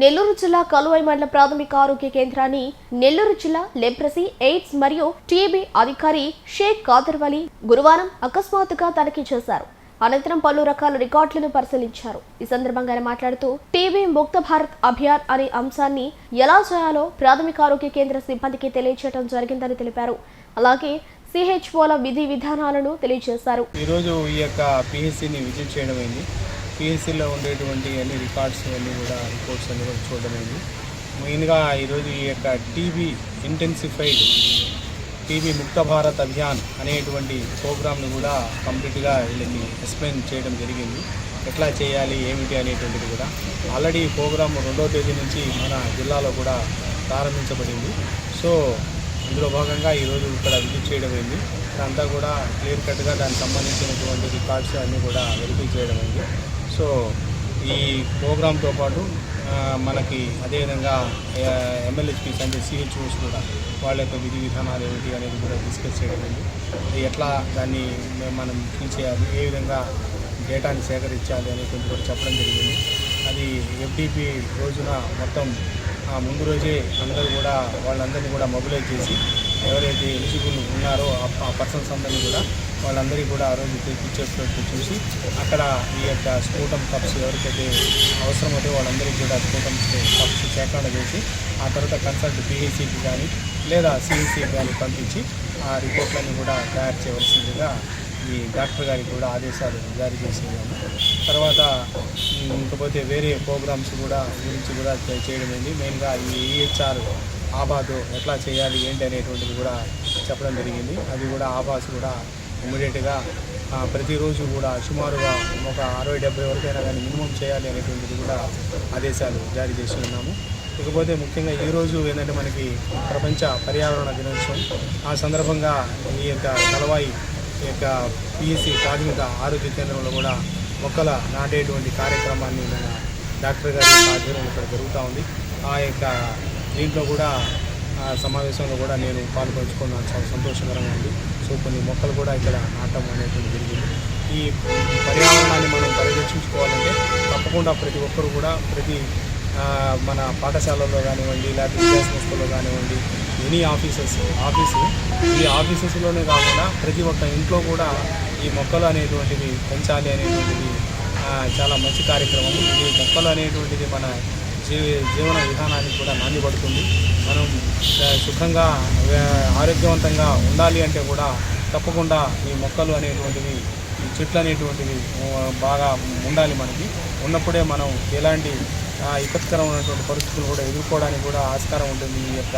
నెల్లూరు జిల్లా కలువై మండల ప్రాథమిక ఆరోగ్య కేంద్రాన్ని నెల్లూరు జిల్లా లెప్రసీ ఎయిడ్స్ మరియు టీబీ అధికారి షేక్ కాదర్వలి గురువారం అకస్మాత్తుగా తనిఖీ చేశారు. అనంతరం పలు రకాల రికార్డులను పరిశీలించారు. ఈ సందర్భంగా ఆయన మాట్లాడుతూ టీబీ ముక్త భారత్ అభియాన్ అనే అంశాన్ని ఎలా చేయాలో ప్రాథమిక ఆరోగ్య కేంద్ర సిబ్బందికి తెలియజేయడం జరిగిందని తెలిపారు. అలాగే సిహెచ్ఓల విధి విధానాలను తెలియజేశారు. ఈరోజు ఈ యొక్క పిహెచ్సిని విజిట్ చేయడం పిఎస్సిలో ఉండేటువంటి అన్ని రికార్డ్స్ అన్నీ కూడా రిపోర్ట్స్ అన్నీ కూడా చూడలేదు మెయిన్గా ఈరోజు ఈ యొక్క టీబీ ఇంటెన్సిఫైడ్ టీబీ ముక్త భారత్ అభియాన్ అనేటువంటి ప్రోగ్రామ్ను కూడా కంప్లీట్గా వీళ్ళని ఎక్స్ప్లెయిన్ చేయడం జరిగింది. ఎట్లా చేయాలి ఏమిటి అనేటువంటిది కూడా. ఆల్రెడీ ఈ ప్రోగ్రామ్ రెండో తేదీ నుంచి మన జిల్లాలో కూడా ప్రారంభించబడింది. సో ఇందులో భాగంగా ఈరోజు ఇక్కడ విజిట్ చేయడం అయింది. అంతా కూడా క్లియర్ కట్గా దానికి సంబంధించినటువంటి రికార్డ్స్ అన్నీ కూడా వెరిఫై చేయడం అయింది. సో ఈ ప్రోగ్రాంతో పాటు మనకి అదేవిధంగా ఎమ్మెల్యేస్పీస్ అంటే సిహెచ్ఓస్ కూడా వాళ్ళ యొక్క విధి విధానాలు ఏమిటి అనేది కూడా డిస్కస్ చేయడం అది ఎట్లా దాన్ని మనం చేయాలి ఏ విధంగా డేటాని సేకరించాలి అనేటువంటి కూడా చెప్పడం జరిగింది. అది ఎఫ్డిపి రోజున మొత్తం ఆ ముందు రోజే అందరూ కూడా వాళ్ళందరినీ కూడా మొబిలైజ్ చేసి ఎవరైతే ఎలిజిబుల్ ఉన్నారో ఆ- పర్సన్స్ అందరినీ కూడా వాళ్ళందరికీ కూడా ఆ రోజు తెప్పించేటట్టు చూసి అక్కడ ఈ యొక్క స్ఫోటం కప్స్ ఎవరికైతే అవసరమైతే వాళ్ళందరికీ కూడా స్ఫోటం కప్స్ సేకరణ చేసి ఆ తర్వాత కన్సల్ట్ పిహెసికి కానీ లేదా సిహెసికి కానీ పంపించి ఆ రిపోర్ట్లన్నీ కూడా తయారు చేయవలసిందిగా ఈ డాక్టర్ గారికి కూడా ఆదేశాలు జారీ చేసేవాము తర్వాత ఉమ్, ఇంకపోతే వేరే ప్రోగ్రామ్స్ కూడా గురించి కూడా చేయడం అయింది మెయిన్గా ఈ ఈహెచ్ఆర్ ఆబాదు ఎట్లా చేయాలి ఏంటి అనేటువంటిది కూడా చెప్పడం జరిగింది. అది కూడా ఆబాస్ కూడా ఇమీడియట్గా ప్రతిరోజు కూడా సుమారుగా ఒక అరవై డెబ్బై వరకైనా కానీ మినిమం చేయాలి అనేటువంటిది కూడా ఆదేశాలు జారీ చేసి ఉన్నాము. ఇకపోతే ముఖ్యంగా ఈరోజు ఏంటంటే మనకి ప్రపంచ పర్యావరణ దినోత్సవం. ఆ సందర్భంగా ఈ యొక్క కలవాయి ఈ యొక్క పిఎస్సి ప్రాథమిక ఆరోగ్య కేంద్రంలో కూడా మొక్కల నాటేటువంటి కార్యక్రమాన్ని మన డాక్టర్ గారి ఆధ్వర్యంలో ఇక్కడ జరుగుతూ ఉంది. ఆ యొక్క దీంట్లో కూడా ఆ సమావేశంలో కూడా నేను పాల్పంచుకున్నాను చాలా సంతోషకరంగా ఉంది. సో కొన్ని మొక్కలు కూడా ఇక్కడ నాటడం అనేటువంటి జరిగింది. ఈ పర్యావరణాన్ని మనం పరిరక్షించుకోవాలంటే తప్పకుండా ప్రతి ఒక్కరు కూడా ప్రతి మన పాఠశాలల్లో కానివ్వండి లేకపోతే విద్యా కానివ్వండి ఎనీ ఆఫీసెస్ ఆఫీసు ఈ ఆఫీసెస్లోనే కాకుండా ప్రతి ఒక్క ఇంట్లో కూడా ఈ మొక్కలు అనేటువంటివి పెంచాలి అనేటువంటిది చాలా మంచి కార్యక్రమం. ఈ మొక్కలు అనేటువంటిది మన జీవన విధానానికి కూడా నాంది పడుతుంది మనం సుఖంగా ఆరోగ్యవంతంగా ఉండాలి అంటే కూడా తప్పకుండా ఈ మొక్కలు అనేటువంటివి ఈ చెట్లు అనేటువంటివి బాగా ఉండాలి మనకి. ఉన్నప్పుడే మనం ఎలాంటి ఇబ్బందికరమైనటువంటి పరిస్థితులు కూడా ఎదుర్కోవడానికి కూడా ఆస్కారం ఉంటుంది ఈ యొక్క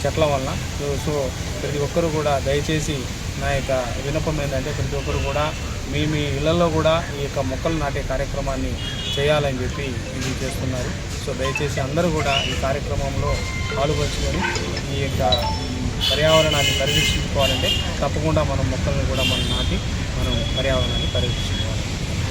చెట్ల వలన. సో సో ప్రతి ఒక్కరు కూడా దయచేసి నా యొక్క వినపం ఏంటంటే ప్రతి ఒక్కరు కూడా మీ మీ ఇళ్ళలో కూడా ఈ యొక్క మొక్కలు నాటే కార్యక్రమాన్ని చేయాలని చెప్పి ఇది చేస్తున్నారు. సో దయచేసి అందరూ కూడా ఈ కార్యక్రమంలో పాల్గొచ్చుకొని ఈ యొక్క పర్యావరణాన్ని పరిరక్షించుకోవాలంటే తప్పకుండా మనం మొక్కలను కూడా మనం నాటి మనం పర్యావరణాన్ని పరిరక్షించుకోవాలి.